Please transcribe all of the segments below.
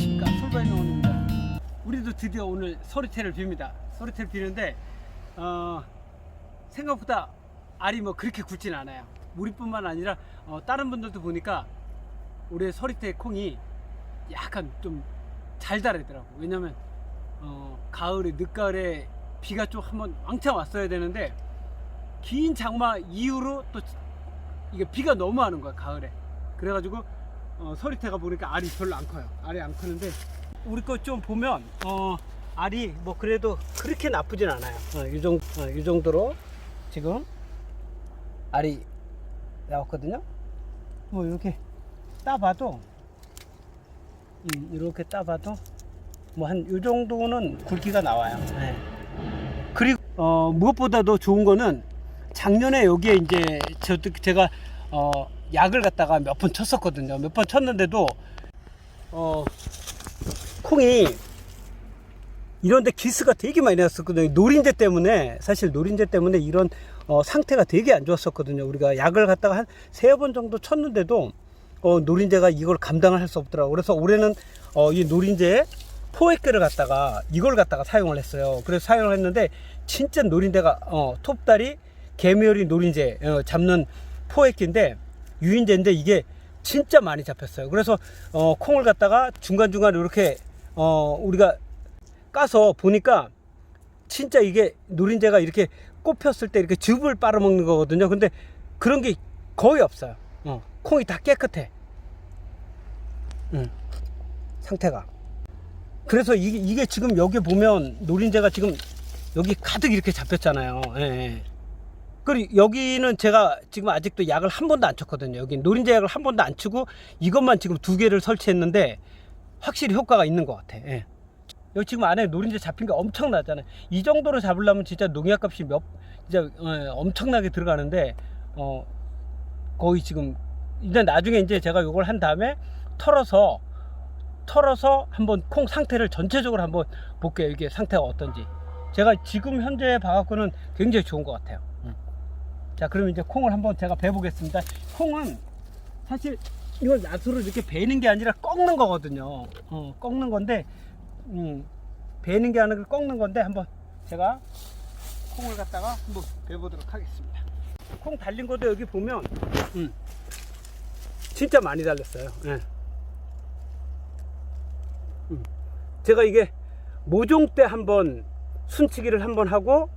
안녕하십니까. 솔바이노입니다. 우리도 드디어 오늘 서리태를 빕니다. 서리태를 비는데 어, 생각보다 알이 뭐 그렇게 굵진 않아요. 우리뿐만 아니라 어, 다른 분들도 보니까 올해 서리태 콩이 약간 좀 잘 자라더라고 왜냐면 어, 가을에 늦가을에 비가 좀 한번 왕창 왔어야 되는데 긴 장마 이후로 또 이게 비가 너무 많은 거야 가을에. 그래가지고 어, 서리태가 보니까 알이 별로 안 커요. 알이 안 크는데 우리 거 좀 보면 어, 알이 뭐 그래도 그렇게 나쁘진 않아요. 어, 이, 정도, 어, 이 정도로 지금 알이 나왔거든요. 뭐 이렇게 따봐도 음, 이렇게 따봐도 뭐 한 이 정도는 굵기가 나와요. 네. 그리고 어, 무엇보다도 좋은 거는 작년에 여기에 이제 저 제가 어, 약을 갖다가 몇 번 쳤었거든요. 몇 번 쳤는데도 어, 콩이 이런데 기스가 되게 많이 났었거든요. 노린재 때문에 사실 노린재 때문에 이런 어, 상태가 되게 안 좋았었거든요. 우리가 약을 갖다가 한 세 번 정도 쳤는데도 어, 노린재가 이걸 감당을 할 수 없더라고요. 그래서 올해는 어, 이 노린재 포획계를 갖다가 이걸 갖다가 사용을 했어요. 그래서 사용을 했는데 진짜 노린재가 어, 톱다리 개미열이 노린재 어, 잡는 포획기인데 유인재인데 이게 진짜 많이 잡혔어요. 그래서 어, 콩을 갖다가 중간중간 이렇게 어, 우리가 까서 보니까 진짜 이게 노린재가 이렇게 꼽혔을 때 이렇게 즙을 빨아먹는 거거든요. 근데 그런 게 거의 없어요. 어, 콩이 다 깨끗해. 음, 상태가. 그래서 이게, 이게 지금 여기 보면 노린재가 지금 여기 가득 이렇게 잡혔잖아요. 예, 예. 그리고 여기는 제가 지금 아직도 약을 한 번도 안 쳤거든요. 여기 노린재 약을 한 번도 안 치고 이것만 지금 두 개를 설치했는데 확실히 효과가 있는 것 같아. 예. 여기 지금 안에 노린재 잡힌 게 엄청나잖아요. 이 정도로 잡으려면 진짜 농약 값이 몇 진짜 어, 엄청나게 들어가는데 어 거의 지금 이제 나중에 이제 제가 요걸 한 다음에 털어서 털어서 한번 콩 상태를 전체적으로 한번 볼게요. 이게 상태가 어떤지. 제가 지금 현재 봐갖고는 굉장히 좋은 것 같아요. 음. 자, 그러면 이제 콩을 한번 제가 베보겠습니다. 콩은 사실 이걸 낫으로 이렇게 베는 게 아니라 꺾는 거거든요. 어, 꺾는 건데, 음, 베는 게 아니라 꺾는 건데 한번 제가 콩을 갖다가 한번 베보도록 하겠습니다. 콩 달린 것도 여기 보면, 음, 진짜 많이 달렸어요. 예. 음. 제가 이게 모종 때 한번 순치기를 한번 하고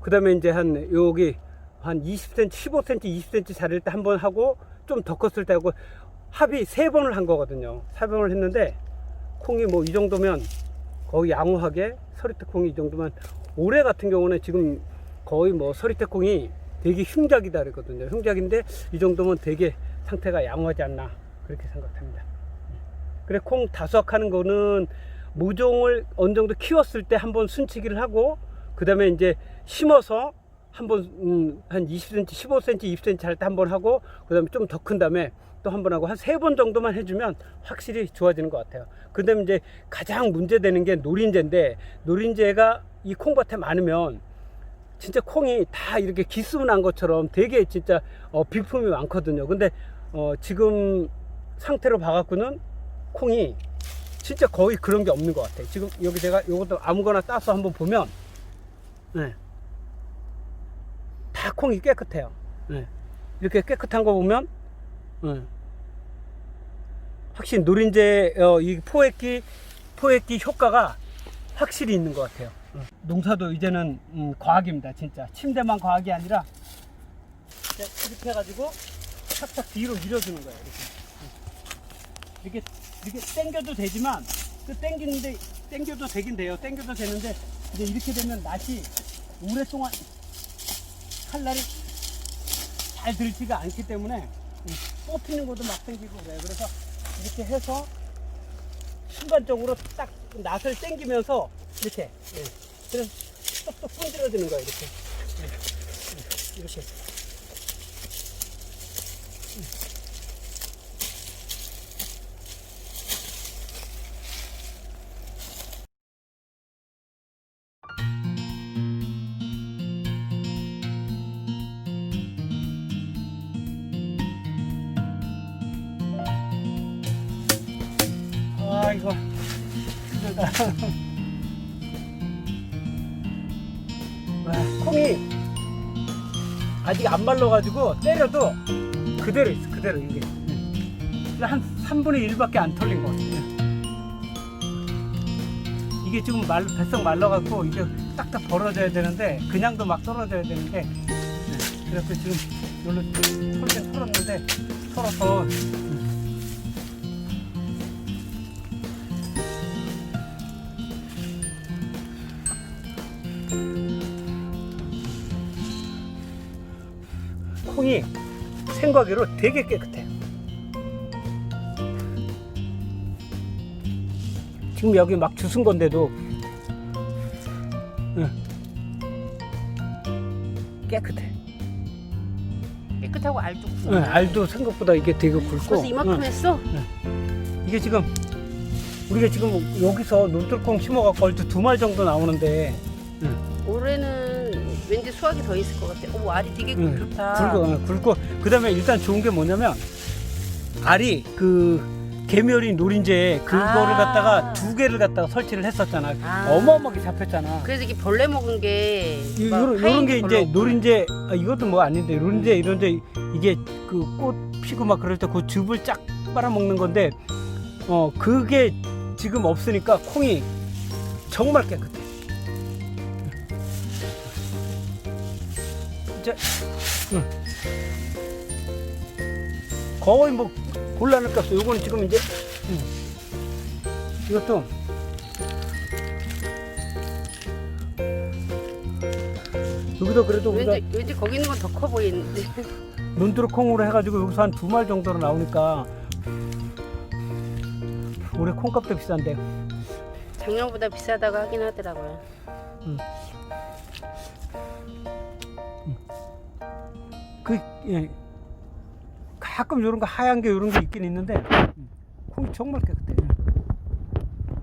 그 다음에 이제 한 여기 한 20cm, 15cm, 20cm 자릴 때 한 번 하고 좀 더 컸을 때 하고 합이 세 번을 한 거거든요. 세 번을 했는데 콩이 뭐 이 정도면 거의 양호하게 서리태 콩이 이 정도면 올해 같은 경우는 지금 거의 뭐 서리태 콩이 되게 흉작이다 그랬거든요. 흉작인데 이 정도면 되게 상태가 양호하지 않나 그렇게 생각합니다. 그래 콩 다수확하는 거는 모종을 어느 정도 키웠을 때 한번 순치기를 하고 그 다음에 이제 심어서 한번 음, 한 20cm, 15cm, 20cm 할 때 한 번 하고 그 다음에 좀 더 큰 다음에 또 한 번 하고 한 세 번 정도만 해주면 확실히 좋아지는 것 같아요. 그 다음에 이제 가장 문제되는 게 노린재인데 노린재가 이 콩밭에 많으면 진짜 콩이 다 이렇게 기스난 것처럼 되게 진짜 어, 비품이 많거든요. 근데 어, 지금 상태로 봐갖고는 콩이 진짜 거의 그런 게 없는 것 같아요. 지금 여기 제가 이것도 아무거나 따서 한번 보면, 네. 다 콩이 깨끗해요. 네. 이렇게 깨끗한 거 보면, 네. 확실히 노린재, 어, 이 포획기, 포획기 효과가 확실히 있는 것 같아요. 어. 농사도 이제는 음, 과학입니다, 진짜. 침대만 과학이 아니라, 이렇게 해가지고, 탁탁 뒤로 밀어주는 거예요, 이렇게. 이렇게 이렇게 당겨도 되지만 그 당기는데 당겨도 되긴 돼요. 당겨도 되는데 이제 이렇게 되면 낫이 오랫동안 칼날이 잘 들지가 않기 때문에 뽑히는 것도 막 당기고 그래요. 그래서 이렇게 해서 순간적으로 딱 낫을 당기면서 이렇게 예. 그래서 쏙쏙 분질러지는 거예요. 이렇게 예. 예. 이렇게 아 힘들다. 와, 콩이 아직 안 말라가지고 때려도 그대로 있어 그대로 이게 한 3분의 1밖에 안 털린 것 같아요 이게 지금 말, 뱃속 말라갖고 이게 딱딱 벌어져야 되는데 그냥도 막 떨어져야 되는데 네, 그래서 지금 이걸로 털긴 털었는데 털어서 생과기로 되게 깨끗해요. 지금 여기 막 주순 건데도 응. 깨끗해. 깨끗하고 알도 응, 알도 생각보다 이게 되게 굵고 벌써 이만큼 응. 했어? 이게 지금 우리가 지금 여기서 논돌콩 심어갖고 얼추 두 말 정도 나오는데 왠지 수확이 더 있을 것 같아. 오 알이 되게 응, 굵다. 굵고 어, 굵고 그다음에 일단 좋은 게 뭐냐면 알이 그 개멸인 노린재 그거를 아. 갖다가 두 개를 갖다가 설치를 했었잖아 아. 어마어마하게 잡혔잖아 그래서 이게 벌레 먹은 게 이- 막 요런, 요런 하얀 게 이제. 노린재 아, 이것도 뭐 아닌데 노린재 이런데 이게 그 꽃 피고 막 그럴 때 그 즙을 쫙 빨아먹는 건데 어 그게 지금 없으니까 콩이 정말 깨끗해 이제 응. 거의 뭐 곤란할 게 없어 요거는 지금 이제 응. 이것도 여기도 그래도 우리가 왠지 왠지 거기 있는 건 더 커 보이는데. 눈두루 콩으로 해가지고 여기서 한 두 말 정도로 나오니까 올해 콩값도 비싼데 작년보다 비싸다고 하긴 하더라고요. 그 예, 가끔 이런 거 하얀 게 이런 게 있긴 있는데 콩이 정말 깨끗해.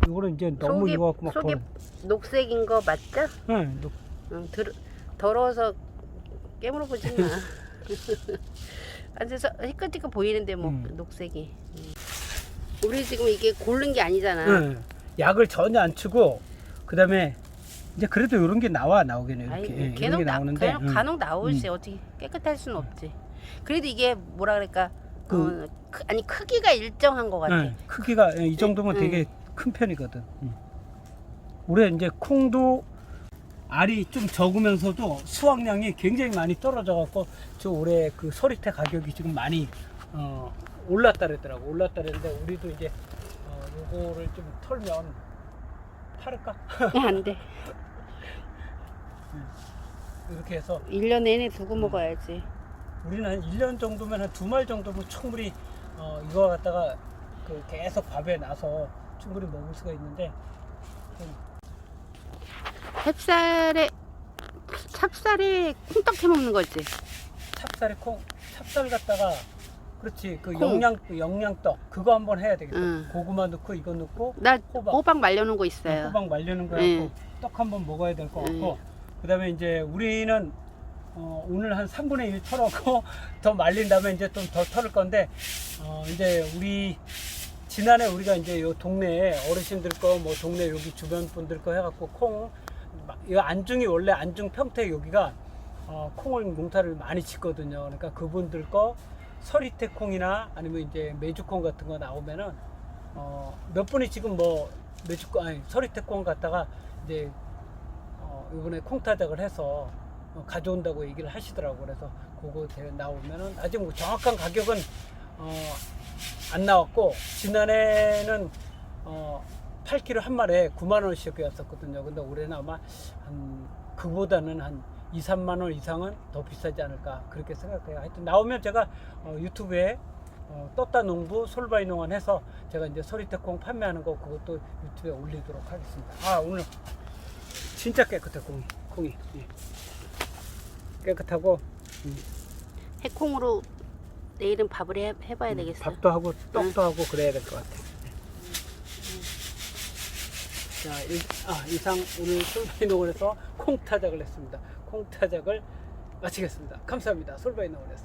이거는 이제 너무 속이- 이거 갖고 막 속이 벌. 녹색인 거 맞죠? 예, 녹- 응, 들, 더러워서 깨물어 보지 마. 앉아서 희끗희끗 보이는데 뭐 음. 녹색이. 음. 우리 지금 이게 고른 게 아니잖아. 예, 약을 전혀 안 치고 그다음에 이제 그래도 이런 게 나와 나오긴 해요. 아니 이렇게 예, 이런 간혹 게 나, 나오는데 응. 간혹 나오지 어떻게 깨끗할 수는 없지. 그래도 이게 뭐라 그럴까? 그- 어, 크, 아니 크기가 일정한 것 같아. 예, 크기가 예, 이 정도면 응. 되게 큰 편이거든. 응. 올해 이제 콩도 알이 좀 적으면서도 수확량이 굉장히 많이 떨어져 갖고 저 올해 그 서리태 가격이 지금 많이 어, 올랐다 그랬더라고. 올랐다 그랬는데 우리도 이제 어, 요거를 좀 털면 팔을까? 안 돼. 이렇게 해서 1년 내내 두고 먹어야지. 우리는 한 1년 정도면 한두말 정도면 충분히 어, 이거 갖다가 그 계속 밥에 나서 충분히 먹을 수가 있는데 찹쌀에 찹쌀에 콩떡 해 먹는 거지. 찹쌀에 콩, 찹쌀 갖다가 그렇지 그 콩. 영양 영양떡 그거 한번 해야 되겠다. 응. 고구마 넣고 이거 넣고 나 호박. 호박, 말려놓은 거 있어요. 호박 말리는 거 응. 갖고 떡 한번 먹어야 될 것 같고 응. 그다음에 이제 우리는 어, 오늘 한 3분의 1 털었고 더 말린 다음에 이제 좀 더 털을 건데 어, 이제 우리 지난해 우리가 이제 요 동네에 어르신들 거 뭐 동네 여기 주변 분들 거 해갖고 콩 이 안중이 원래 안중 평택 여기가 어, 콩을 농사를 많이 짓거든요. 그러니까 그분들 거 서리태 콩이나 아니면 이제 메주콩 같은 거 나오면은 어, 몇 분이 지금 뭐 메주콩 아니 서리태 콩 갖다가 이제 어, 이번에 콩 타작을 해서 어, 가져온다고 얘기를 하시더라고. 그래서 그거 대- 나오면은 아직 뭐 정확한 가격은 어, 안 나왔고 지난해는 어, 8kg 한 마리에 9만 원씩 이었었거든요. 근데 올해는 아마 한 그보다는 한 2, 3만 원 이상은 더 비싸지 않을까 그렇게 생각해요. 하여튼 나오면 제가 어, 유튜브에 어, 떴다 농부 솔바이 농원 해서 제가 이제 서리태콩 판매하는 거 그것도 유튜브에 올리도록 하겠습니다. 아 오늘 진짜 깨끗해 콩이 콩이 예. 깨끗하고 해콩으로 내일은 밥을 해, 해봐야 되겠어. 밥도 하고 떡도 하고 그래야 될 것 같아. 자, 이, 아, 이상 오늘 솔바이 농원에서 콩 타작을 했습니다. 콩 타작을 마치겠습니다. 감사합니다. 솔바이 농원에서.